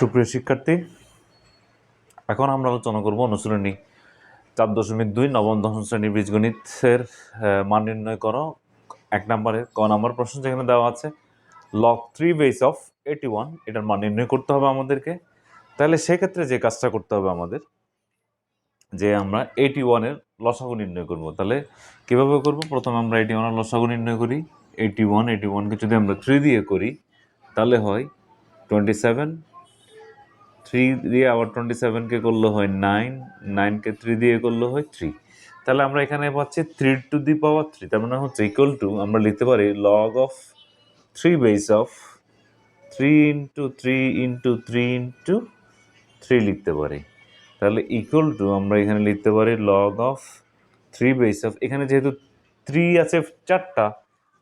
সুপ্রিয় শিক্ষার্থী, এখন আমরা আলোচনা করব অনুশীলনী চার দশমিক দুই, নবম, দশম শ্রেণির বীজগণিতের মান নির্ণয় করো। এক নম্বরের, ক নম্বর প্রশ্ন যেখানে দেওয়া আছে log three base of eighty one এটার মান নির্ণয় করতে হবে আমাদেরকে। তাহলে সেক্ষেত্রে যে কাজটা করতে হবে আমাদের, যে আমরা এইটি ওয়ানের লসাগু নির্ণয় করব। তাহলে কীভাবে করব? প্রথমে আমরা এইটি ওয়ানের লসাগু নির্ণয় করি। এইটি ওয়ান এইটি ওয়ানকে যদি আমরা থ্রি দিয়ে করি, তাহলে হয় টোয়েন্টি সেভেন থ্রি দিয়ে আবার টোয়েন্টি সেভেনকে করলে হয় নাইন নাইনকে থ্রি দিয়ে করলে হয় থ্রি তাহলে আমরা এখানে পাচ্ছি three to the power three তার মানে হচ্ছে ইকুয়াল টু আমরা লিখতে পারি log of three base of three into three into three into three লিখতে পারি। তাহলে ইকুয়াল টু আমরা এখানে লিখতে পারি log of three base of এখানে যেহেতু থ্রি আছে চারটা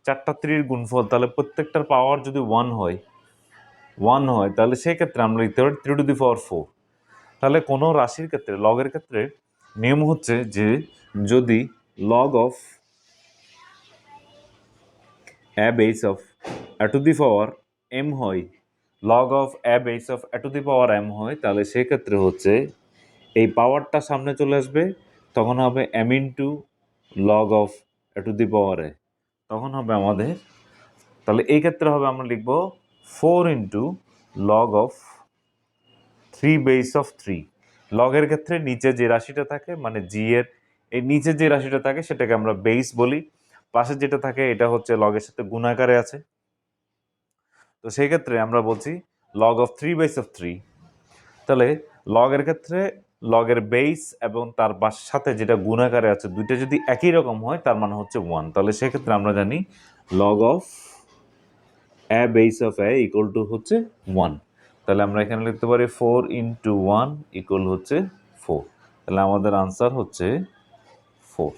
চারটা থ্রির গুণফল, তাহলে প্রত্যেকটার পাওয়ার যদি ওয়ান হয় ওয়ান হয়, তাহলে সেই ক্ষেত্রে আমরা লিখতে পারি three to the power four তাহলে কোনো রাশির ক্ষেত্রে, লগের ক্ষেত্রে নিয়ম হচ্ছে যে যদি log of a base of a to the power m হয় log of a base of a to the power m হয়, তাহলে সেক্ষেত্রে হচ্ছে এই পাওয়ারটা সামনে চলে আসবে, তখন হবে m into log of a to the power তখন হবে আমাদের, তাহলে এই ক্ষেত্রে হবে আমরা লিখব four into log of three base of three. লগের ক্ষেত্রে নিচে যে রাশিটা থাকে মানে জি এর, এই নিচে যে রাশিটা থাকে সেটাকে আমরা বেস বলি। পাশে যেটা থাকে এটা হচ্ছে লগের সাথে গুণাকারে আছে। তো সেই ক্ষেত্রে আমরা বলছি log of three base of three তাহলে লগের ক্ষেত্রে লগের বেস এবং তার সাথে যেটা গুণাকারে আছে, দুইটা যদি একই রকম হয়, তার মানে হচ্ছে ওয়ান তাহলে সেক্ষেত্রে আমরা জানি log of a base of a equal to হচ্ছে ওয়ান তাহলে আমরা এখানে লিখতে পারি ফোর ইন্টু ওয়ান ইকুয়াল হচ্ছে ফোর তাহলে আমাদের আনসার হচ্ছে ফোর